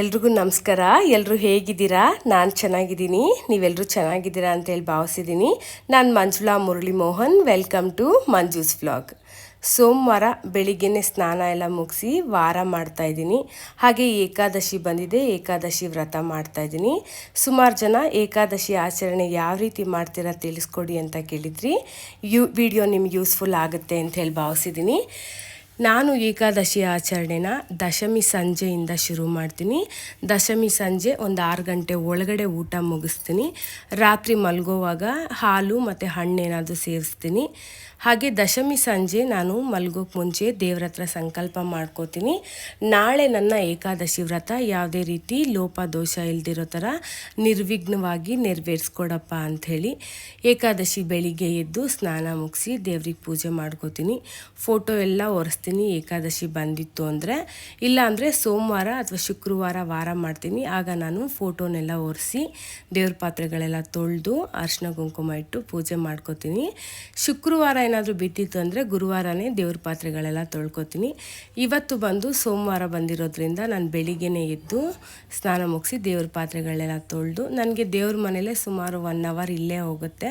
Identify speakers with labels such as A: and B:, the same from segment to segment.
A: ಎಲ್ರಿಗೂ ನಮಸ್ಕಾರ. ಎಲ್ಲರೂ ಹೇಗಿದ್ದೀರಾ? ನಾನು ಚೆನ್ನಾಗಿದ್ದೀನಿ. ನೀವೆಲ್ಲರೂ ಚೆನ್ನಾಗಿದ್ದೀರಾ ಅಂತೇಳಿ ಭಾವಿಸಿದ್ದೀನಿ. ನಾನು Manjula Murali Mohan welcome to Manju's vlog ಸೋಮವಾರ ಬೆಳಿಗ್ಗೆನೆ ಸ್ನಾನ ಎಲ್ಲ ಮುಗಿಸಿ ವಾರ ಮಾಡ್ತಾಯಿದ್ದೀನಿ ಹಾಗೆ ಏಕಾದಶಿ ಬಂದಿದೆ. ಏಕಾದಶಿ ವ್ರತ ಮಾಡ್ತಾ ಇದ್ದೀನಿ. ಸುಮಾರು ಜನ ಏಕಾದಶಿ ಆಚರಣೆ ಯಾವ ರೀತಿ ಮಾಡ್ತೀರಾ ತಿಳಿಸ್ಕೊಡಿ ಅಂತ ಕೇಳಿದ್ರಿ. ಯು ವಿಡಿಯೋ ನಿಮ್ಗೆ ಯೂಸ್ಫುಲ್ ಆಗುತ್ತೆ ಅಂತ ಹೇಳಿ ಭಾವಿಸಿದ್ದೀನಿ. ನಾನು ಏಕಾದಶಿ ಆಚರಣೆನ ದಶಮಿ ಸಂಜೆಯಿಂದ ಶುರು ಮಾಡ್ತೀನಿ. ದಶಮಿ ಸಂಜೆ ಒಂದು ಆರು ಗಂಟೆ ಒಳಗಡೆ ಊಟ ಮುಗಿಸ್ತೀನಿ. ರಾತ್ರಿ ಮಲಗೋವಾಗ ಹಾಲು ಮತ್ತು ಹಣ್ಣೇನಾದರೂ ಸೇರಿಸ್ತೀನಿ. ಹಾಗೆ ದಶಮಿ ಸಂಜೆ ನಾನು ಮಲ್ಗೋಕೆ ಮುಂಚೆ ದೇವ್ರ ಹತ್ರ ಸಂಕಲ್ಪ ಮಾಡ್ಕೋತೀನಿ. ನಾಳೆ ನನ್ನ ಏಕಾದಶಿ ವ್ರತ, ಯಾವುದೇ ರೀತಿ ಲೋಪ, ದೋಷ ಇಲ್ದಿರೋ ಥರ ನಿರ್ವಿಘ್ನವಾಗಿ ನೆರವೇರಿಸ್ಕೊಡಪ್ಪ ಅಂಥೇಳಿ ಏಕಾದಶಿ ಬೆಳಿಗ್ಗೆ ಎದ್ದು ಸ್ನಾನ ಮುಗಿಸಿ ದೇವ್ರಿಗೆ ಪೂಜೆ ಮಾಡ್ಕೋತೀನಿ. ಫೋಟೋ ಎಲ್ಲ ಒರೆಸ್ತೀನಿ, ಏಕಾದಶಿ ಬಂದಿತ್ತು ಅಂದರೆ. ಇಲ್ಲ ಅಂದರೆ ಸೋಮವಾರ ಅಥವಾ ಶುಕ್ರವಾರ ವಾರ ಮಾಡ್ತೀನಿ. ಆಗ ನಾನು ಫೋಟೋನೆಲ್ಲ ಒರೆಸಿ ದೇವ್ರ ಪಾತ್ರೆಗಳೆಲ್ಲ ತೊಳೆದು ಅರ್ಶಿನ ಕುಂಕುಮ ಇಟ್ಟು ಪೂಜೆ ಮಾಡ್ಕೋತೀನಿ. ಶುಕ್ರವಾರ ಏನಾದರೂ ಬಿದ್ದಿತ್ತು ಅಂದರೆ ಗುರುವಾರನೇ ದೇವ್ರ ಪಾತ್ರೆಗಳೆಲ್ಲ ತೊಳ್ಕೊತೀನಿ. ಇವತ್ತು ಬಂದು ಸೋಮವಾರ ಬಂದಿರೋದ್ರಿಂದ ನಾನು ಬೆಳಿಗ್ಗೆನೇ ಎದ್ದು ಸ್ನಾನ ಮುಗಿಸಿ ದೇವ್ರ ಪಾತ್ರೆಗಳೆಲ್ಲ ತೊಳೆದು ನನಗೆ ದೇವ್ರ ಮನೇಲೆ ಸುಮಾರು ಒನ್ ಅವರ್ ಇಲ್ಲೇ ಹೋಗುತ್ತೆ.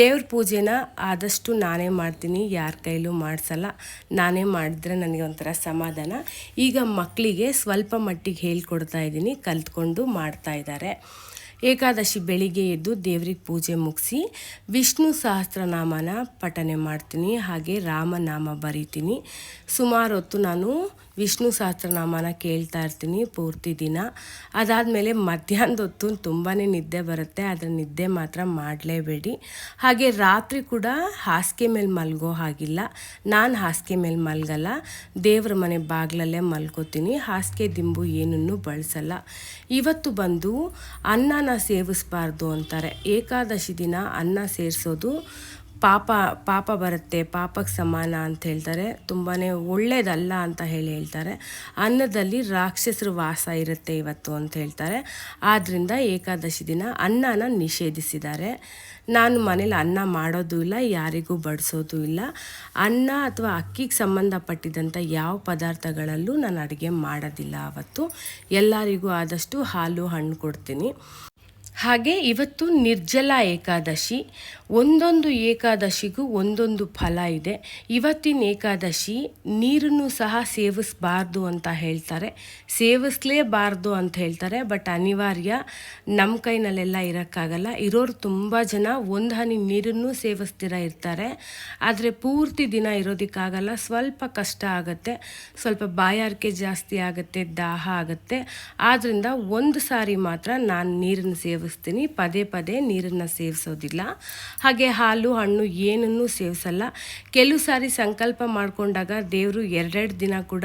A: ದೇವ್ರ ಪೂಜೆನ ಆದಷ್ಟು ನಾನೇ ಮಾಡ್ತೀನಿ, ಯಾರ ಕೈಲೂ ಮಾಡಿಸಲ್ಲ. ನಾನೇ ಮಾಡಿದ್ರೆ ನನಗೆ ಒಂಥರ ಸಮಾಧಾನ. ಈಗ ಮಕ್ಕಳಿಗೆ ಸ್ವಲ್ಪ ಮಟ್ಟಿಗೆ ಹೇಳ್ಕೊಡ್ತಾ ಇದ್ದೀನಿ, ಕಲ್ತ್ಕೊಂಡು ಮಾಡ್ತಾ ಇದ್ದಾರೆ. ಏಕಾದಶಿ ಬೆಳಿಗ್ಗೆ ಎದ್ದು ದೇವ್ರಿಗೆ ಪೂಜೆ ಮುಗಿಸಿ ವಿಷ್ಣು ಸಹಸ್ರನಾಮನ ಪಠನೆ ಮಾಡ್ತೀನಿ. ಹಾಗೆ ರಾಮನಾಮ ಬರಿತೀನಿ. ಸುಮಾರು ಹೊತ್ತು ನಾನು ವಿಷ್ಣು ಸಹಸ್ರನಾಮನ ಕೇಳ್ತಾ ಇರ್ತೀನಿ ಪೂರ್ತಿ ದಿನ. ಅದಾದಮೇಲೆ ಮಧ್ಯಾಹ್ನದ ಹೊತ್ತು ತುಂಬಾ ನಿದ್ದೆ ಬರುತ್ತೆ, ಆದರೆ ನಿದ್ದೆ ಮಾತ್ರ ಮಾಡಲೇಬೇಡಿ. ಹಾಗೆ ರಾತ್ರಿ ಕೂಡ ಹಾಸಿಗೆ ಮೇಲೆ ಮಲಗೋ ಹಾಗಿಲ್ಲ. ನಾನು ಹಾಸಿಗೆ ಮೇಲೆ ಮಲಗಲ್ಲ, ದೇವ್ರ ಮನೆ ಬಾಗಿಲಲ್ಲೇ ಮಲ್ಕೋತೀನಿ. ಹಾಸಿಗೆ ದಿಂಬು ಏನನ್ನು ಬಳಸಲ್ಲ. ಇವತ್ತು ಬಂದು ಅನ್ನನ ಸೇವಿಸಬಾರ್ದು ಅಂತಾರೆ. ಏಕಾದಶಿ ದಿನ ಅನ್ನ ಸೇರಿಸೋದು ಪಾಪ ಪಾಪ ಬರುತ್ತೆ, ಪಾಪಕ್ಕೆ ಸಮಾನ ಅಂತ ಹೇಳ್ತಾರೆ. ತುಂಬಾ ಒಳ್ಳೇದಲ್ಲ ಅಂತ ಹೇಳಿ ಹೇಳ್ತಾರೆ. ಅನ್ನದಲ್ಲಿ ರಾಕ್ಷಸರು ವಾಸ ಇರುತ್ತೆ ಇವತ್ತು ಅಂತ ಹೇಳ್ತಾರೆ. ಆದ್ದರಿಂದ ಏಕಾದಶಿ ದಿನ ಅನ್ನನ ನಿಷೇಧಿಸಿದ್ದಾರೆ. ನಾನು ಮನೇಲಿ ಅನ್ನ ಮಾಡೋದು ಇಲ್ಲ, ಯಾರಿಗೂ ಬಡಿಸೋದು ಇಲ್ಲ. ಅನ್ನ ಅಥವಾ ಅಕ್ಕಿಗೆ ಸಂಬಂಧಪಟ್ಟಿದಂಥ ಯಾವ ಪದಾರ್ಥಗಳಲ್ಲೂ ನಾನು ಅಡುಗೆ ಮಾಡೋದಿಲ್ಲ ಅವತ್ತು. ಎಲ್ಲರಿಗೂ ಆದಷ್ಟು ಹಾಲು, ಹಣ್ಣು ಕೊಡ್ತೀನಿ. ಹಾಗೆ ಇವತ್ತು ನಿರ್ಜಲ ಏಕಾದಶಿ, ಒಂದೊಂದು ಏಕಾದಶಿಗೂ ಒಂದೊಂದು ಫಲ ಇದೆ. ಇವತ್ತಿನ ಏಕಾದಶಿ ನೀರನ್ನು ಸಹ ಸೇವಿಸಬಾರ್ದು ಅಂತ ಹೇಳ್ತಾರೆ. ಸೇವಿಸಲೇಬಾರ್ದು ಅಂತ ಹೇಳ್ತಾರೆ. ಬಟ್ ಅನಿವಾರ್ಯ ನಮ್ಮ ಕೈನಲ್ಲೆಲ್ಲ ಇರೋಕ್ಕಾಗಲ್ಲ. ಇರೋರು ತುಂಬ ಜನ ಒಂದು ಹನಿ ನೀರನ್ನು ಸೇವಿಸ್ತೀರ ಇರ್ತಾರೆ. ಆದರೆ ಪೂರ್ತಿ ದಿನ ಇರೋದಕ್ಕಾಗಲ್ಲ. ಸ್ವಲ್ಪ ಕಷ್ಟ ಆಗುತ್ತೆ. ಸ್ವಲ್ಪ ಬಾಯಾರಿಕೆ ಜಾಸ್ತಿ ಆಗುತ್ತೆ, ದಾಹ ಆಗುತ್ತೆ. ಆದ್ದರಿಂದ ಒಂದು ಸಾರಿ ಮಾತ್ರ ನಾನು ನೀರನ್ನು ಸೇವಿಸ್ತೀನಿ. ಪದೇ ಪದೇ ನೀರನ್ನು ಸೇವಿಸೋದಿಲ್ಲ. ಹಾಗೆ ಹಾಲು, ಹಣ್ಣು ಏನನ್ನೂ ಸೇವಿಸಲ್ಲ. ಕೆಲವು ಸಾರಿ ಸಂಕಲ್ಪ ಮಾಡಿಕೊಂಡಾಗ ದೇವರು ಎರಡೆರಡು ದಿನ ಕೂಡ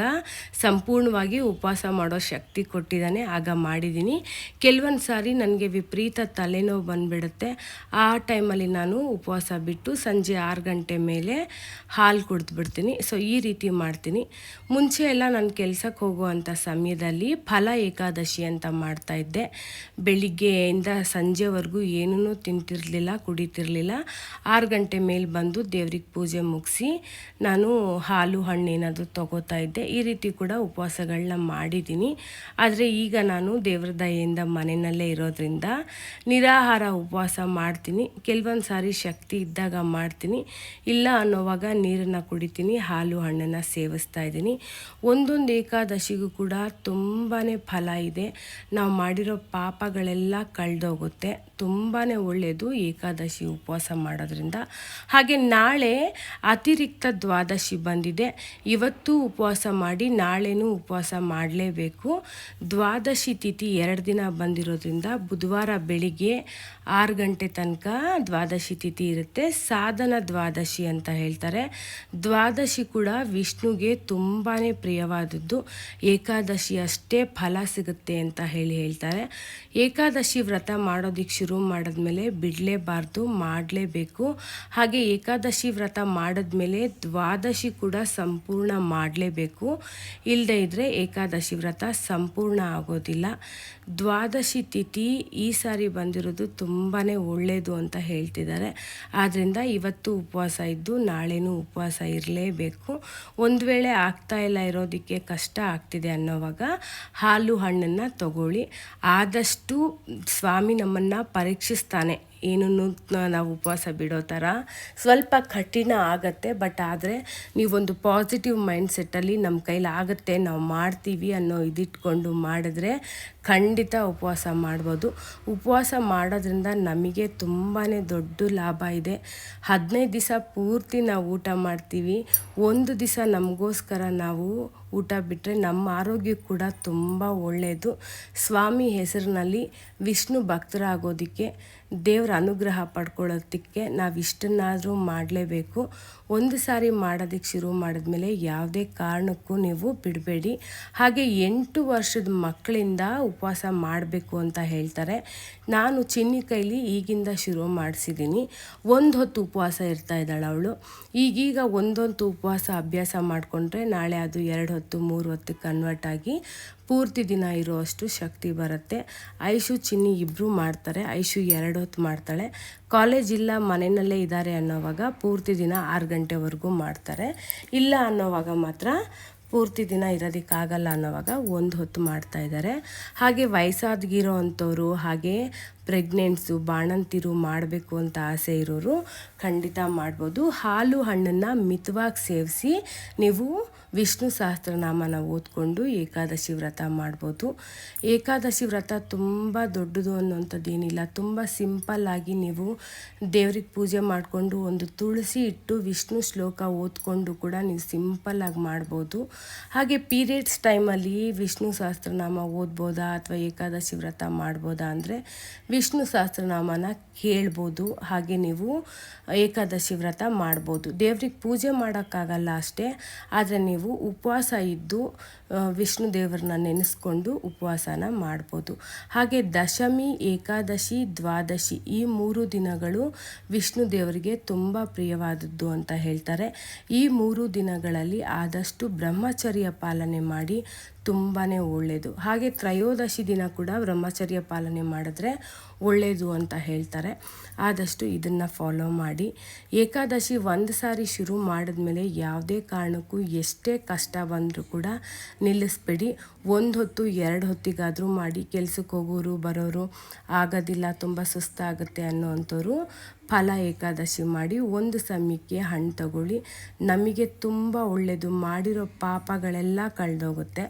A: ಸಂಪೂರ್ಣವಾಗಿ ಉಪವಾಸ ಮಾಡೋ ಶಕ್ತಿ ಕೊಟ್ಟಿದ್ದಾನೆ. ಆಗ ಮಾಡಿದ್ದೀನಿ. ಕೆಲವೊಂದು ಸಾರಿ ನನಗೆ ವಿಪರೀತ ತಲೆನೋವು ಬಂದುಬಿಡುತ್ತೆ. ಆ ಟೈಮಲ್ಲಿ ನಾನು ಉಪವಾಸ ಬಿಟ್ಟು ಸಂಜೆ ಆರು ಗಂಟೆ ಮೇಲೆ ಹಾಲು ಕುಡಿದ್ಬಿಡ್ತೀನಿ. ಸೊ, ಈ ರೀತಿ ಮಾಡ್ತೀನಿ. ಮುಂಚೆ ಎಲ್ಲ ನಾನು ಕೆಲಸಕ್ಕೆ ಹೋಗುವಂಥ ಸಮಯದಲ್ಲಿ ಫಲ ಏಕಾದಶಿ ಅಂತ ಮಾಡ್ತಾಯಿದ್ದೆ ಬೆಳಿಗ್ಗೆಯಿಂದ ಸಂಜೆವರೆಗೂ ಏನೂ ತಿಂತಿರಲಿಲ್ಲ, ಕುಡಿತಿರಲಿಲ್ಲ. ಆರು ಗಂಟೆ ಮೇಲೆ ಬಂದು ದೇವ್ರಿಗೆ ಪೂಜೆ ಮುಗಿಸಿ ನಾನು ಹಾಲು, ಹಣ್ಣು ಏನಾದರೂ ತೊಗೋತಾ ಇದ್ದೆ. ಈ ರೀತಿ ಕೂಡ ಉಪವಾಸಗಳನ್ನ ಮಾಡಿದ್ದೀನಿ ಆದರೆ ಈಗ ನಾನು ದೇವ್ರ ದಯೆಯಿಂದ ಮನೆಯಲ್ಲೇ ಇರೋದ್ರಿಂದ ನಿರಾಹಾರ ಉಪವಾಸ ಮಾಡ್ತೀನಿ. ಕೆಲವೊಂದು ಸಾರಿ ಶಕ್ತಿ ಇದ್ದಾಗ ಮಾಡ್ತೀನಿ. ಇಲ್ಲ ಅನ್ನೋವಾಗ ನೀರನ್ನು ಕುಡಿತೀನಿ, ಹಾಲು, ಹಣ್ಣನ್ನು ಸೇವಿಸ್ತಾ ಇದ್ದೀನಿ. ಒಂದೊಂದು ಏಕಾದಶಿಗೂ ಕೂಡ ತುಂಬಾ ಫಲ ಇದೆ. ನಾವು ಮಾಡಿರೋ ಪಾಪಗಳೆಲ್ಲ ಕಳೆದೋಗುತ್ತೆ ತುಂಬಾ ಒಳ್ಳೆಯದು ಏಕಾದಶಿ ಉಪವಾಸ ಮಾಡೋದ್ರಿಂದ. ಹಾಗೆ ನಾಳೆ ಅತಿರಿಕ್ತ ದ್ವಾದಶಿ ಬಂದಿದೆ. ಇವತ್ತು ಉಪವಾಸ ಮಾಡಿ ನಾಳೆನೂ ಉಪವಾಸ ಮಾಡಲೇಬೇಕು. ದ್ವಾದಶಿ ತಿಥಿ ಎರಡು ದಿನ ಬಂದಿರೋದ್ರಿಂದ ಬುಧವಾರ ಬೆಳಿಗ್ಗೆ ಆರು ಗಂಟೆ ತನಕ ದ್ವಾದಶಿ ತಿಥಿ ಇರುತ್ತೆ. ಸಾಧನ ದ್ವಾದಶಿ ಅಂತ ಹೇಳ್ತಾರೆ. ದ್ವಾದಶಿ ಕೂಡ ವಿಷ್ಣುಗೆ ತುಂಬಾ ಪ್ರಿಯವಾದದ್ದು. ಏಕಾದಶಿ ಅಷ್ಟೇ ಫಲ ಸಿಗುತ್ತೆ ಅಂತ ಹೇಳಿ ಹೇಳ್ತಾರೆ. ಏಕಾದಶಿ ವ್ರತ ಮಾಡೋದಕ್ಕೆ ಶುರು ಮಾಡಿದ್ಮೇಲೆ ಬಿಡಲೇಬಾರ್ದು, ಮಾಡಲೇಬೇಕು. ಹಾಗೆ ಏಕಾದಶಿ ವ್ರತ ಮಾಡಿದ್ಮೇಲೆ ದ್ವಾದಶಿ ಕೂಡ ಸಂಪೂರ್ಣ ಮಾಡಲೇಬೇಕು. ಇಲ್ಲದೇ ಇದ್ದರೆ ಏಕಾದಶಿ ವ್ರತ ಸಂಪೂರ್ಣ ಆಗೋದಿಲ್ಲ. ದ್ವಾದಶಿ ತಿಥಿ ಈ ಸಾರಿ ಬಂದಿರೋದು ತುಂಬಾ ಒಳ್ಳೆಯದು ಅಂತ ಹೇಳ್ತಿದ್ದಾರೆ. ಆದ್ದರಿಂದ ಇವತ್ತು ಉಪವಾಸ ಇದ್ದು ನಾಳೆನೂ ಉಪವಾಸ ಇರಲೇಬೇಕು. ಒಂದು ವೇಳೆ ಆಗ್ತಾ ಇಲ್ಲ ಇರೋದಕ್ಕೆ ಕಷ್ಟ ಆಗ್ತಿದೆ ಅನ್ನೋವಾಗ ಹಾಲು ಹಣ್ಣನ್ನು ತಗೊಳ್ಳಿ. ಆದಷ್ಟು ಸ್ವಾಮಿ ನಮ್ಮನ್ನು ಪರೀಕ್ಷಿಸ್ತಾನೆ. ಏನನ್ನು ನಾವು ಉಪವಾಸ ಬಿಡೋ ಥರ ಸ್ವಲ್ಪ ಕಠಿಣ ಆಗತ್ತೆ ಬಟ್ ಆದರೆ ನೀವೊಂದು ಪಾಸಿಟಿವ್ ಮೈಂಡ್ ಸೆಟ್ಟಲ್ಲಿ ನಮ್ಮ ಕೈಲಿ ಆಗುತ್ತೆ, ನಾವು ಮಾಡ್ತೀವಿ ಅನ್ನೋ ಇದಿಟ್ಕೊಂಡು ಮಾಡಿದ್ರೆ ಖಂಡಿತ ಉಪವಾಸ ಮಾಡ್ಬೋದು. ಉಪವಾಸ ಮಾಡೋದ್ರಿಂದ ನಮಗೆ ತುಂಬಾ ದೊಡ್ಡ ಲಾಭ ಇದೆ. ಹದಿನೈದು ದಿವಸ ಪೂರ್ತಿ ನಾವು ಊಟ ಮಾಡ್ತೀವಿ. ಒಂದು ದಿವಸ ನಮಗೋಸ್ಕರ ನಾವು ಊಟ ಬಿಟ್ಟರೆ ನಮ್ಮ ಆರೋಗ್ಯ ಕೂಡ ತುಂಬ ಒಳ್ಳೆಯದು ಸ್ವಾಮಿ ಹೆಸರಿನಲ್ಲಿ ವಿಷ್ಣು ಭಕ್ತರಾಗೋದಕ್ಕೆ ದೇವರ ಅನುಗ್ರಹ ಪಡ್ಕೊಳ್ಳೋದಕ್ಕೆ ನಾವು ಇಷ್ಟನ್ನಾದರೂ ಮಾಡಲೇಬೇಕು. ಒಂದು ಸಾರಿ ಮಾಡೋದಕ್ಕೆ ಶುರು ಮಾಡಿದ್ಮೇಲೆ ಯಾವುದೇ ಕಾರಣಕ್ಕೂ ನೀವು ಬಿಡಬೇಡಿ. ಹಾಗೆ ಎಂಟು ವರ್ಷದ ಮಕ್ಕಳಿಂದ ಉಪವಾಸ ಮಾಡಬೇಕು ಅಂತ ಹೇಳ್ತಾರೆ. ನಾನು ಚಿನ್ನಿ ಕೈಲಿ ಈಗಿಂದ ಶುರು ಮಾಡಿಸಿದ್ದೀನಿ. ಒಂದು ಹೊತ್ತು ಉಪವಾಸ ಇರ್ತಾ ಇದ್ದಾಳೆ ಅವಳು. ಈಗೀಗ ಒಂದೊಂದು ಉಪವಾಸ ಅಭ್ಯಾಸ ಮಾಡಿಕೊಂಡ್ರೆ ನಾಳೆ ಅದು ಎರಡು ಹೊತ್ತು, ಮೂರು ಹೊತ್ತು ಕನ್ವರ್ಟ್ ಆಗಿ ಪೂರ್ತಿ ದಿನ ಇರೋಷ್ಟು ಶಕ್ತಿ ಬರುತ್ತೆ. ಐಶು, ಚಿನ್ನಿ ಇಬ್ಬರು ಮಾಡ್ತಾರೆ. ಐಶು ಎರಡು ಹೊತ್ತು ಮಾಡ್ತಾಳೆ. ಕಾಲೇಜ್ ಇಲ್ಲ, ಮನೆಯಲ್ಲೇ ಇದ್ದಾರೆ ಅನ್ನೋವಾಗ ಪೂರ್ತಿ ದಿನ ಆರು ಗಂಟೆವರೆಗೂ ಮಾಡ್ತಾರೆ. ಇಲ್ಲ ಅನ್ನೋವಾಗ ಮಾತ್ರ ಪೂರ್ತಿ ದಿನ ಇರೋದಕ್ಕಾಗಲ್ಲ ಅನ್ನೋವಾಗ ಒಂದು ಹೊತ್ತು ಮಾಡ್ತಾ ಇದ್ದಾರೆ. ಹಾಗೆ ವಯಸ್ಸಾದಗಿರೋ ಅಂಥವ್ರು, ಹಾಗೆ ಪ್ರೆಗ್ನೆಂಟ್ಸು ಬಾಣಂತಿರು ಮಾಡಬೇಕು ಅಂತ ಆಸೆ ಇರೋರು ಖಂಡಿತ ಮಾಡ್ಬೋದು. ಹಾಲು ಹಣ್ಣನ್ನು ಮಿತವಾಗಿ ಸೇವಿಸಿ ನೀವು ವಿಷ್ಣು ಸಹಸ್ರನಾಮನ ಓದ್ಕೊಂಡು ಏಕಾದಶಿ ವ್ರತ ಮಾಡ್ಬೋದು. ಏಕಾದಶಿ ವ್ರತ ತುಂಬ ದೊಡ್ಡದು ಅನ್ನೋಂಥದ್ದು ಏನಿಲ್ಲ. ತುಂಬ ಸಿಂಪಲ್ಲಾಗಿ ನೀವು ದೇವ್ರಿಗೆ ಪೂಜೆ ಮಾಡಿಕೊಂಡು ಒಂದು ತುಳಸಿ ಇಟ್ಟು ವಿಷ್ಣು ಶ್ಲೋಕ ಓದ್ಕೊಂಡು ಕೂಡ ನೀವು ಸಿಂಪಲ್ಲಾಗಿ ಮಾಡ್ಬೋದು. ಹಾಗೆ ಪೀರಿಯಡ್ಸ್ ಟೈಮಲ್ಲಿ ವಿಷ್ಣು ಸಹಸ್ರನಾಮ ಓದ್ಬೋದಾ ಅಥವಾ ಏಕಾದಶಿ ವ್ರತ ಮಾಡ್ಬೋದಾ ಅಂದರೆ ವಿಷ್ಣು ಸಹಸ್ರನಾಮನ ಕೇಳ್ಬೋದು, ಹಾಗೆ ನೀವು ಏಕಾದಶಿ ವ್ರತ ಮಾಡ್ಬೋದು. ದೇವ್ರಿಗೆ ಪೂಜೆ ಮಾಡೋಕ್ಕಾಗಲ್ಲ ಅಷ್ಟೇ, ಆದರೆ ನೀವು ಉಪವಾಸ ಇದ್ದು ವಿಷ್ಣು ದೇವರನ್ನ ನೆನೆಸ್ಕೊಂಡು ಉಪವಾಸನ ಮಾಡ್ಬೋದು. ಹಾಗೆ ದಶಮಿ, ಏಕಾದಶಿ, ದ್ವಾದಶಿ ಈ ಮೂರು ದಿನಗಳು ವಿಷ್ಣು ದೇವರಿಗೆ ತುಂಬ ಪ್ರಿಯವಾದದ್ದು ಅಂತ ಹೇಳ್ತಾರೆ. ಈ ಮೂರು ದಿನಗಳಲ್ಲಿ ಆದಷ್ಟು ಬ್ರಹ್ಮಚರ್ಯ ಪಾಲನೆ ಮಾಡಿ ತುಂಬಾ ಒಳ್ಳೆಯದು ಹಾಗೆ ತ್ರಯೋದಶಿ ದಿನ ಕೂಡ ಬ್ರಹ್ಮಚರ್ಯ ಪಾಲನೆ ಮಾಡಿದ್ರೆ ಒಳ್ಳೆಯದು ಅಂತ ಹೇಳ್ತಾರೆ. ಆದಷ್ಟು ಇದನ್ನು ಫಾಲೋ ಮಾಡಿ. ಏಕಾದಶಿ ಒಂದು ಸಾರಿ ಶುರು ಮಾಡಿದ್ಮೇಲೆ ಯಾವುದೇ ಕಾರಣಕ್ಕೂ ಎಷ್ಟೇ ಕಷ್ಟ ಬಂದರೂ ಕೂಡ ನಿಲ್ಲಿಸ್ಬೇಡಿ. ಒಂದು ಹೊತ್ತು, ಎರಡು ಹೊತ್ತಿಗಾದರೂ ಮಾಡಿ. ಕೆಲಸಕ್ಕೆ ಹೋಗೋರು, ಬರೋರು, ಆಗೋದಿಲ್ಲ, ತುಂಬ ಸುಸ್ತಾಗುತ್ತೆ ಅನ್ನೋ ಅಂಥವ್ರು ಫಲ ಏಕಾದಶಿ ಮಾಡಿ ಒಂದು ಸಮಯಕ್ಕೆ ಹಣ್ಣು ತಗೊಳ್ಳಿ. ನಮಗೆ ತುಂಬ ಒಳ್ಳೆಯದು ಮಾಡಿರೋ ಪಾಪಗಳೆಲ್ಲ ಕಳೆದೋಗುತ್ತೆ.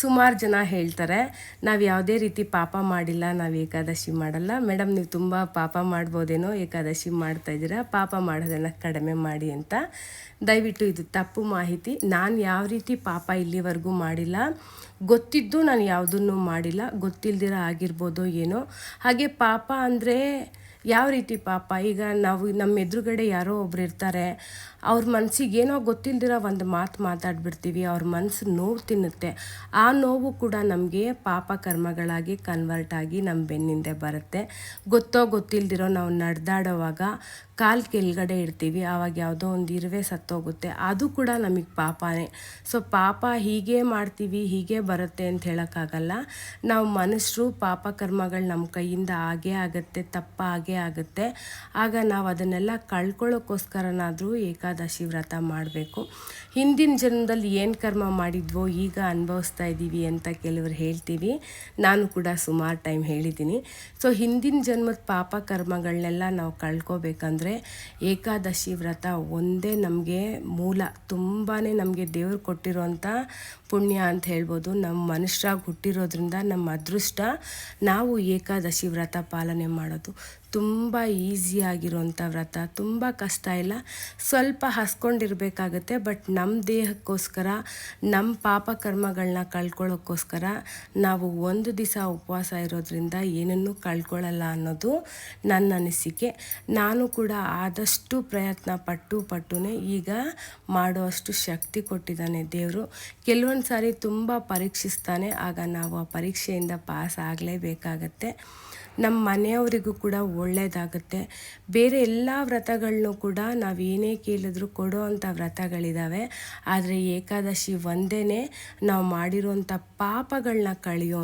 A: ಸುಮಾರು ಜನ ಹೇಳ್ತಾರೆ, ನಾವು ಯಾವುದೇ ರೀತಿ ಪಾಪ ಮಾಡಿಲ್ಲ, ನಾವು ಏಕಾದಶಿ ಮಾಡಲ್ಲ. ಮೇಡಮ್ ನೀವು ತುಂಬ ಪಾಪ ಮಾಡ್ಬೋದೇನೋ, ಏಕಾದಶಿ ಮಾಡ್ತಾಯಿದ್ದೀರಾ ಪಾಪ ಮಾಡೋದನ್ನು ಕಡಿಮೆ ಮಾಡಿ ಅಂತ. ದಯವಿಟ್ಟು ಇದು ತಪ್ಪು ಮಾಹಿತಿ. ನಾನು ಯಾವ ರೀತಿ ಪಾಪ ಇಲ್ಲಿವರೆಗೂ ಮಾಡಿಲ್ಲ. ಗೊತ್ತಿದ್ದು ನಾನು ಯಾವುದನ್ನು ಮಾಡಿಲ್ಲ. ಗೊತ್ತಿಲ್ದಿರ ಆಗಿರ್ಬೋದೋ ಏನೋ. ಹಾಗೆ ಪಾಪ ಅಂದರೆ ಯಾವ ರೀತಿ ಪಾಪ, ಈಗ ನಾವು ನಮ್ಮ ಎದುರುಗಡೆ ಯಾರೋ ಒಬ್ರು ಇರ್ತಾರೆ, ಅವ್ರ ಮನಸ್ಸಿಗೆ ಏನೋ ಗೊತ್ತಿಲ್ದಿರೋ ಒಂದು ಮಾತು ಮಾತಾಡ್ಬಿಡ್ತೀವಿ, ಅವ್ರ ಮನಸ್ಸು ನೋವು ತಿನ್ನುತ್ತೆ. ಆ ನೋವು ಕೂಡ ನಮಗೆ ಪಾಪ ಕರ್ಮಗಳಾಗಿ ಕನ್ವರ್ಟ್ ಆಗಿ ನಮ್ಮ ಬೆನ್ನಿಂದೆ ಬರುತ್ತೆ. ಗೊತ್ತೋ ಗೊತ್ತಿಲ್ದಿರೋ ನಾವು ನಡೆದಾಡೋವಾಗ ಕಾಲು ಕೆಳಗಡೆ ಇಡ್ತೀವಿ, ಆವಾಗ ಯಾವುದೋ ಒಂದು ಇರುವೆ ಸತ್ತೋಗುತ್ತೆ, ಅದು ಕೂಡ ನಮಗೆ ಪಾಪನೇ. ಸೊ ಪಾಪ ಹೀಗೆ ಮಾಡ್ತೀವಿ, ಹೀಗೆ ಬರುತ್ತೆ ಅಂತ ಹೇಳೋಕ್ಕಾಗಲ್ಲ. ನಾವು ಮನುಷ್ಯರು ಪಾಪ ಕರ್ಮಗಳು ನಮ್ಮ ಕೈಯಿಂದ ಆಗೇ ಆಗುತ್ತೆ ತಪ್ಪ ಆಗೇ ಆಗುತ್ತೆ. ಆಗ ನಾವು ಅದನ್ನೆಲ್ಲ ಕಳ್ಕೊಳ್ಳೋಕ್ಕೋಸ್ಕರನಾದರೂ ಏಕಾದಶಿ ವ್ರತ ಮಾಡಬೇಕು. ಹಿಂದಿನ ಜನ್ಮದಲ್ಲಿ ಏನು ಕರ್ಮ ಮಾಡಿದ್ವೋ ಈಗ ಅನುಭವಿಸ್ತಾ ಇದ್ದೀವಿ ಅಂತ ಕೆಲವರು ಹೇಳ್ತೀವಿ. ನಾನು ಕೂಡ ಸುಮಾರು ಟೈಮ್ ಹೇಳಿದ್ದೀನಿ ಸೊ ಹಿಂದಿನ ಜನ್ಮದ ಪಾಪ ಕರ್ಮಗಳನ್ನೆಲ್ಲ ನಾವು ಕಳ್ಕೊಬೇಕಂದ್ರೆ ಏಕಾದಶಿ ವ್ರತ ಒಂದೇ ನಮಗೆ ಮೂಲ. ತುಂಬಾ ನಮಗೆ ದೇವರು ಕೊಟ್ಟಿರೋಂಥ ಪುಣ್ಯ ಅಂತ ಹೇಳ್ಬೋದು. ನಮ್ಮ ಮನುಷ್ಯರಾಗಿ ಹುಟ್ಟಿರೋದ್ರಿಂದ ನಮ್ಮ ಅದೃಷ್ಟ ನಾವು ಏಕಾದಶಿ ವ್ರತ ಪಾಲನೆ ಮಾಡೋದು. ತುಂಬ ಈಸಿಯಾಗಿರೋಂಥ ವ್ರತ, ತುಂಬ ಕಷ್ಟ ಇಲ್ಲ. ಸ್ವಲ್ಪ ಹಸ್ಕೊಂಡಿರಬೇಕಾಗತ್ತೆ, ಬಟ್ ನಮ್ಮ ದೇಹಕ್ಕೋಸ್ಕರ ನಮ್ಮ ಪಾಪ ಕರ್ಮಗಳನ್ನ ಕಳ್ಕೊಳ್ಳೋಕ್ಕೋಸ್ಕರ ನಾವು ಒಂದು ದಿವಸ ಉಪವಾಸ ಇರೋದ್ರಿಂದ ಏನನ್ನೂ ಕಳ್ಕೊಳ್ಳಲ್ಲ ಅನ್ನೋದು ನನ್ನ ಅನಿಸಿಕೆ. ನಾನು ಕೂಡ ಆದಷ್ಟು ಪ್ರಯತ್ನ ಪಟ್ಟು ಪಟ್ಟುನೇ ಈಗ ಮಾಡೋ ಅಷ್ಟು ಶಕ್ತಿ ಕೊಟ್ಟಿದ್ದಾನೆ ದೇವರು. ಕೆಲವೊಂದು ಸಾರಿ ತುಂಬ ಪರೀಕ್ಷಿಸ್ತಾನೆ, ಆಗ ನಾವು ಆ ಪರೀಕ್ಷೆಯಿಂದ ಪಾಸ್ ಆಗಲೇಬೇಕಾಗತ್ತೆ. ನಮ್ಮ ಮನೆಯವರಿಗೂ ಕೂಡ ಒಳ್ಳೆಯದಾಗುತ್ತೆ ಬೇರೆ ಎಲ್ಲ ವ್ರತಗಳನ್ನೂ ಕೂಡ ನಾವು ಏನೇ ಕೇಳಿದ್ರು ಕೊಡೋ ಅಂಥ ವ್ರತಗಳಿದ್ದಾವೆ ಆದರೆ ಏಕಾದಶಿ ಒಂದೇ ನಾವು ಮಾಡಿರೋಂಥ ಪಾಪಗಳನ್ನ ಕಳೆಯೋ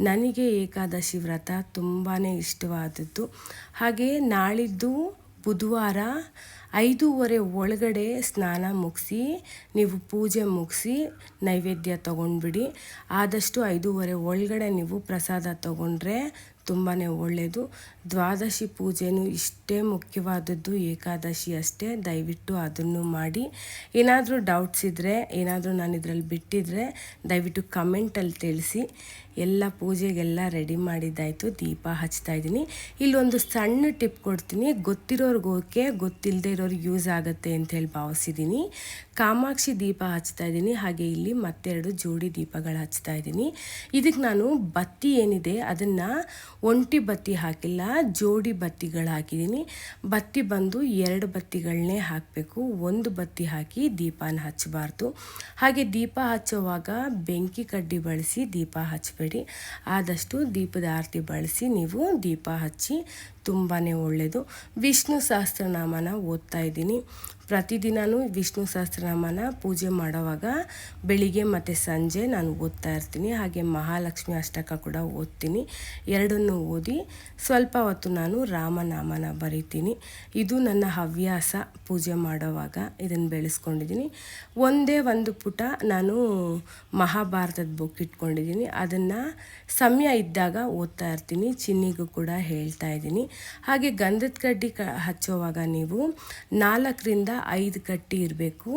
A: ನನಗೆ ಏಕಾದಶಿ ವ್ರತ ತುಂಬಾ ಇಷ್ಟವಾದದ್ದು. ಹಾಗೆ ನಾಳಿದ್ದು ಬುಧವಾರ ಐದೂವರೆ ಒಳಗಡೆ ಸ್ನಾನ ಮುಗಿಸಿ, ನೀವು ಪೂಜೆ ಮುಗಿಸಿ ನೈವೇದ್ಯ ತೊಗೊಂಡ್ಬಿಡಿ. ಆದಷ್ಟು ಐದೂವರೆ ಒಳಗಡೆ ನೀವು ಪ್ರಸಾದ ತೊಗೊಂಡ್ರೆ ತುಂಬಾ ಒಳ್ಳೆಯದು ದ್ವಾದಶಿ ಪೂಜೆನೂ ಇಷ್ಟೇ ಮುಖ್ಯವಾದದ್ದು, ಏಕಾದಶಿ ಅಷ್ಟೇ. ದಯವಿಟ್ಟು ಅದನ್ನು ಮಾಡಿ. ಏನಾದರೂ ಡೌಟ್ಸ್ ಇದ್ದರೆ ಏನಾದರೂ ನಾನು ಇದರಲ್ಲಿ ಬಿಟ್ಟಿದ್ರೆ ದಯವಿಟ್ಟು ಕಮೆಂಟಲ್ಲಿ ತಿಳಿಸಿ. ಎಲ್ಲ ಪೂಜೆಗೆಲ್ಲ ರೆಡಿ ಮಾಡಿದ್ದಾಯಿತು. ದೀಪ ಹಚ್ತಾ ಇದ್ದೀನಿ. ಇಲ್ಲೊಂದು ಸಣ್ಣ ಟಿಪ್ ಕೊಡ್ತೀನಿ. ಗೊತ್ತಿರೋರ್ಗೆ ಓಕೆ ಗೊತ್ತಿಲ್ಲದೆ ಇರೋರಿಗೆ ಯೂಸ್ ಆಗುತ್ತೆ ಅಂತ ಹೇಳಿ ಭಾವಿಸಿದ್ದೀನಿ. ಕಾಮಾಕ್ಷಿ ದೀಪ ಹಚ್ತಾ ಇದ್ದೀನಿ. ಹಾಗೆ ಇಲ್ಲಿ ಮತ್ತೆರಡು ಜೋಡಿ ದೀಪಗಳು ಹಚ್ತಾ ಇದ್ದೀನಿ. ಇದಕ್ಕೆ ನಾನು ಬತ್ತಿ ಏನಿದೆ ಅದನ್ನು ಒಂಟಿ ಬತ್ತಿ ಹಾಕಿಲ್ಲ, ಜೋಡಿ ಬತ್ತಿಗಳು ಹಾಕಿದ್ದೀನಿ. ಬತ್ತಿ ಬಂದು ಎರಡು ಬತ್ತಿಗಳನ್ನೇ ಹಾಕಬೇಕು. ಒಂದು ಬತ್ತಿ ಹಾಕಿ ದೀಪನ ಹಚ್ಚಬಾರ್ದು. ಹಾಗೆ ದೀಪ ಹಚ್ಚುವಾಗ ಬೆಂಕಿ ಕಡ್ಡಿ ಬಳಸಿ ದೀಪ ಹಚ್ಚಬೇಡಿ. ಆದಷ್ಟು ದೀಪದ ಆರತಿ ಬಳಸಿ ನೀವು ದೀಪ ಹಚ್ಚಿ ತುಂಬಾ ಒಳ್ಳೆಯದು ವಿಷ್ಣು ಸಹಸ್ರನಾಮನ ಓದ್ತಾ ಇದ್ದೀನಿ. ಪ್ರತಿದಿನವೂ ವಿಷ್ಣು ಸಹಸ್ರನಾಮನ ಪೂಜೆ ಮಾಡೋವಾಗ ಬೆಳಿಗ್ಗೆ ಮತ್ತು ಸಂಜೆ ನಾನು ಓದ್ತಾ ಇರ್ತೀನಿ. ಹಾಗೆ ಮಹಾಲಕ್ಷ್ಮಿ ಅಷ್ಟಕ ಕೂಡ ಓದ್ತೀನಿ. ಎರಡನ್ನೂ ಓದಿ ಸ್ವಲ್ಪ ಹೊತ್ತು ನಾನು ರಾಮನಾಮನ ಬರಿತೀನಿ. ಇದು ನನ್ನ ಹವ್ಯಾಸ ಪೂಜೆ ಮಾಡೋವಾಗ ಇದನ್ನು ಬೆಳೆಸ್ಕೊಂಡಿದ್ದೀನಿ. ಒಂದೇ ಒಂದು ಪುಟ ನಾನು ಮಹಾಭಾರತದ ಬುಕ್ ಇಟ್ಕೊಂಡಿದ್ದೀನಿ. ಅದನ್ನು ಸಮಯ ಇದ್ದಾಗ ಓದ್ತಾ ಇರ್ತೀನಿ. ಚಿನ್ನಿಗೂ ಕೂಡ ಹೇಳ್ತಾ ಇದ್ದೀನಿ. ಹಾಗೆ ಗಂಧದ ಕಡ್ಡಿ ಕ ಹಚ್ಚೋವಾಗ ನೀವು ನಾಲ್ಕರಿಂದ ಐದು ಕಡ್ಡಿ ಇರಬೇಕು.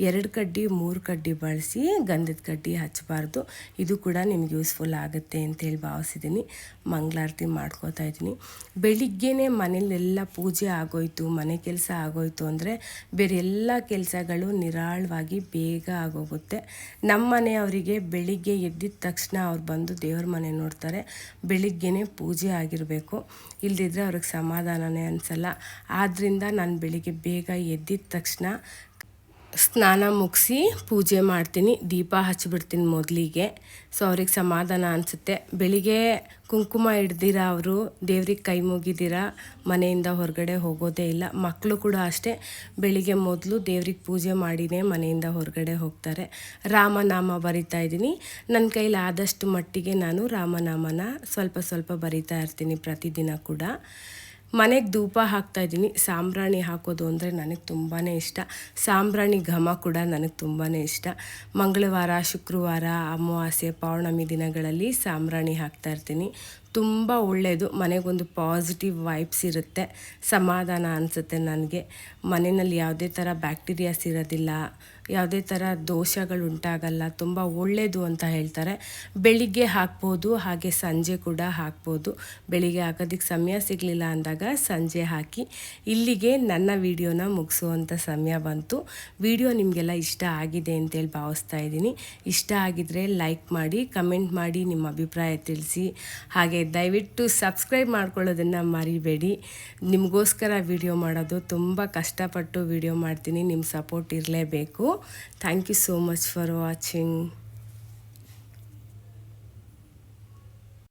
A: ಎರಡು ಕಡ್ಡಿ, ಮೂರು ಕಡ್ಡಿ ಬಳಸಿ ಗಂಧದ ಕಡ್ಡಿ ಹಚ್ಚಬಾರ್ದು. ಇದು ಕೂಡ ನಿಮ್ಗೆ ಯೂಸ್ಫುಲ್ ಆಗುತ್ತೆ ಅಂತೇಳಿ ಭಾವಿಸಿದ್ದೀನಿ. ಮಂಗಳಾರತಿ ಮಾಡ್ಕೋತಾ ಇದ್ದೀನಿ. ಬೆಳಿಗ್ಗೆನೇ ಮನೇಲೆಲ್ಲ ಪೂಜೆ ಆಗೋಯ್ತು, ಮನೆ ಕೆಲಸ ಆಗೋಯ್ತು ಅಂದರೆ ಬೇರೆ ಎಲ್ಲ ಕೆಲಸಗಳು ನಿರಾಳವಾಗಿ ಬೇಗ ಆಗೋಗುತ್ತೆ. ನಮ್ಮ ಮನೆಯವರಿಗೆ ಬೆಳಿಗ್ಗೆ ಎದ್ದಿದ ತಕ್ಷಣ ಅವ್ರು ಬಂದು ದೇವ್ರ ಮನೆ ನೋಡ್ತಾರೆ. ಬೆಳಿಗ್ಗೆನೇ ಪೂಜೆ ಆಗಿರಬೇಕು. ಇಲ್ಲದಿದ್ದರೆ ಅವ್ರಿಗೆ ಸಮಾಧಾನನೇ ಅನಿಸಲ್ಲ. ಆದ್ದರಿಂದ ನಾನು ಬೆಳಿಗ್ಗೆ ಬೇಗ ಎದ್ದಿದ ತಕ್ಷಣ ಸ್ನಾನ ಮುಗಿಸಿ ಪೂಜೆ ಮಾಡ್ತೀನಿ, ದೀಪ ಹಚ್ಚಿಬಿಡ್ತೀನಿ ಮೊದಲಿಗೆ. ಸೊ ಅವ್ರಿಗೆ ಸಮಾಧಾನ ಅನಿಸುತ್ತೆ. ಬೆಳಿಗ್ಗೆ ಕುಂಕುಮ ಹಿಡ್ದಿರ ಅವರು, ದೇವ್ರಿಗೆ ಕೈ ಮುಗಿದಿರ, ಮನೆಯಿಂದ ಹೊರಗಡೆ ಹೋಗೋದೇ ಇಲ್ಲ. ಮಕ್ಕಳು ಕೂಡ ಅಷ್ಟೇ, ಬೆಳಿಗ್ಗೆ ಮೊದಲು ದೇವ್ರಿಗೆ ಪೂಜೆ ಮಾಡಿನೇ ಮನೆಯಿಂದ ಹೊರಗಡೆ ಹೋಗ್ತಾರೆ. ರಾಮನಾಮ ಬರಿತಾ ಇದ್ದೀನಿ. ನನ್ನ ಕೈಲಿ ಆದಷ್ಟು ಮಟ್ಟಿಗೆ ನಾನು ರಾಮನಾಮನ ಸ್ವಲ್ಪ ಸ್ವಲ್ಪ ಬರಿತಾ ಇರ್ತೀನಿ ಪ್ರತಿದಿನ ಕೂಡ. ಮನೆಗೆ ಧೂಪ ಹಾಕ್ತಾ ಇದ್ದೀನಿ. ಸಾಂಬ್ರಾಣಿ ಹಾಕೋದು ಅಂದರೆ ನನಗೆ ತುಂಬಾ ಇಷ್ಟ. ಸಾಂಬ್ರಾಣಿ ಘಮ ಕೂಡ ನನಗೆ ತುಂಬಾ ಇಷ್ಟ. ಮಂಗಳವಾರ, ಶುಕ್ರವಾರ, ಅಮಾವಾಸ್ಯೆ, ಪೌರ್ಣಮಿ ದಿನಗಳಲ್ಲಿ ಸಾಂಬ್ರಾಣಿ ಹಾಕ್ತಾ ಇರ್ತೀನಿ. ತುಂಬ ಒಳ್ಳೆಯದು ಮನೆಗೊಂದು ಪಾಸಿಟಿವ್ ವೈಬ್ಸ್ ಇರುತ್ತೆ. ಸಮಾಧಾನ ಅನಿಸುತ್ತೆ ನನಗೆ. ಮನೆಯಲ್ಲಿ ಯಾವುದೇ ಥರ ಬ್ಯಾಕ್ಟೀರಿಯಾಸ್ ಇರೋದಿಲ್ಲ. ಯಾವುದೇ ಥರ ದೋಷಗಳು ಉಂಟಾಗಲ್ಲ ತುಂಬ ಒಳ್ಳೆಯದು ಅಂತ ಹೇಳ್ತಾರೆ. ಬೆಳಿಗ್ಗೆ ಹಾಕ್ಬೋದು, ಹಾಗೆ ಸಂಜೆ ಕೂಡ ಹಾಕ್ಬೋದು. ಬೆಳಿಗ್ಗೆ ಹಾಕೋದಕ್ಕೆ ಸಮಯ ಸಿಗಲಿಲ್ಲ ಅಂದಾಗ ಸಂಜೆ ಹಾಕಿ ಇಲ್ಲಿಗೆ ನನ್ನ ವಿಡಿಯೋನ ಮುಗಿಸುವಂಥ ಸಮಯ ಬಂತು. ವಿಡಿಯೋ ನಿಮಗೆಲ್ಲ ಇಷ್ಟ ಆಗಿದೆ ಅಂತೇಳಿ ಭಾವಿಸ್ತಾ ಇದ್ದೀನಿ. ಇಷ್ಟ ಆಗಿದ್ರೆ ಲೈಕ್ ಮಾಡಿ ಕಮೆಂಟ್ ಮಾಡಿ, ನಿಮ್ಮ ಅಭಿಪ್ರಾಯ ತಿಳಿಸಿ. ಹಾಗೆ ದಯವಿಟ್ಟು ಸಬ್ಸ್ಕ್ರೈಬ್ ಮಾಡ್ಕೊಳ್ಳೋದನ್ನು ಮರಿಬೇಡಿ. ನಿಮಗೋಸ್ಕರ ವಿಡಿಯೋ ಮಾಡೋದು ತುಂಬ ಕಷ್ಟಪಟ್ಟು ವಿಡಿಯೋ ಮಾಡ್ತೀನಿ. ನಿಮ್ಮ ಸಪೋರ್ಟ್ ಇರಲೇಬೇಕು. Thank you so much for watching